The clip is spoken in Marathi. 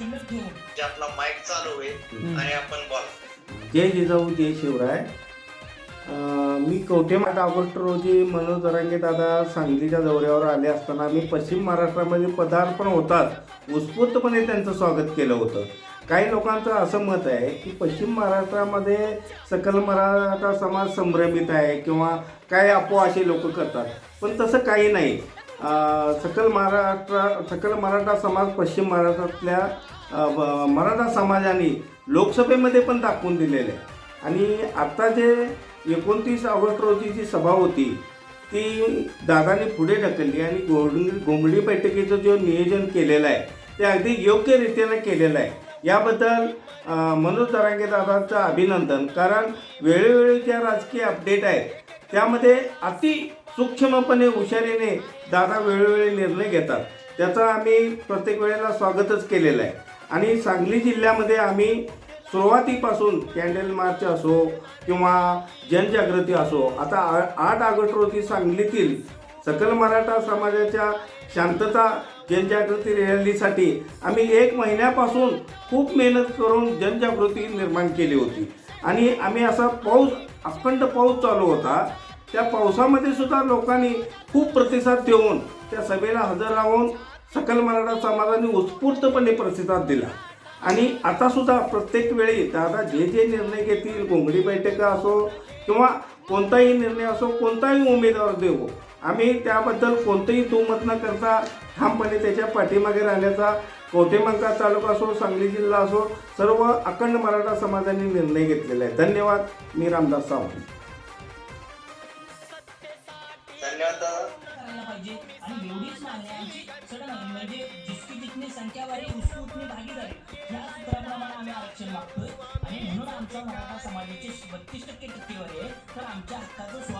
जे आपला माईक चालू होईल आणि आपण बोला. जय जिजाऊ जय शिवराय. मी कवठेमाट ऑगस्ट रोजी मनोज दरांगे दादा सांगलीच्या दौऱ्यावर आले असताना मी पश्चिम महाराष्ट्रामध्ये पदार्पण होताच उत्स्फूर्तपणे त्यांचं स्वागत केलं होतं. काही लोकांचं असं मत आहे की पश्चिम महाराष्ट्रामध्ये सकल मराठा समाज संभ्रमित आहे किंवा काय असे लोक करतात. पण तसं काही नाही. सकल महाराष्ट्र सकल मराठा समाज पश्चिम महाराष्ट्रातल्या मराठा समाजाने लोकसभेमध्ये पण दाखवून दिलेलं. आहे आणि आता जे एकोणतीस ऑगस्ट रोजी जी सभा होती ती दादाने पुढे ढकलली आणि गोंगडी घोंगडी बैठकीचं जो नियोजन केलेलं आहे ते अगदी योग्य रीतीनं केलेलं आहे. याबद्दल मनोज दरांगे दादाचं अभिनंदन कारण वेळोवेळी ज्या राजकीय अपडेट आहेत त्यामध्ये अति सूक्ष्मपणे हुशारीने दादा वेळोवेळी निर्णय घेतात. त्याचं आम्ही प्रत्येक वेळेला स्वागतच केलेलं आहे. आणि सांगली जिल्ह्यामध्ये आम्ही सुरुवातीपासून कॅन्डल मार्च असो किंवा जनजागृती असो आता आ- आठ ऑगस्ट रोजी सांगलीतील सकल मराठा समाजाच्या शांतता जनजागृती रॅलीसाठी आम्ही एक महिन्यापासून खूप मेहनत करून जनजागृती निर्माण केली होती. आणि आम्ही असा पाऊस अखंड पाऊस चालू होता त्या पावसामध्ये सुद्धा लोकांनी खूप प्रतिसाद देऊन त्या सभेला हजर राहून सकल मराठा समाजाने उत्स्फूर्तपणे प्रतिसाद दिला. आणि आता सुद्धा प्रत्येक वेळी दादा जे जे निर्णय घेतील घोंगडी बैठका असो किंवा कोणताही निर्णय असो कोणताही उमेदवार देऊ आम्ही त्याबद्दल कोणतंही दुमत न करता ठामपणे त्याच्या पाठीमागे राहण्याचा कवठेमंका तालुका असो सांगली जिल्हा असो सर्व अखंड मराठा समाजाने निर्णय घेतलेला आहे. धन्यवाद. मी रामदास सावंत. धन्यवाद दादा करायला पाहिजे. आणि एवढीच मागणी आमची. सडन म्हणजे जिसकी जितनी संख्या वारी उसकी उतनी भागीदारी या सूत्राप्रमाणे आम्ही आरक्षण मागतोय. आणि म्हणून आमच्या मराठा समाजाची बत्तीस टक्के टक्केवारी आहे. तर आमच्या हक्काचं स्वा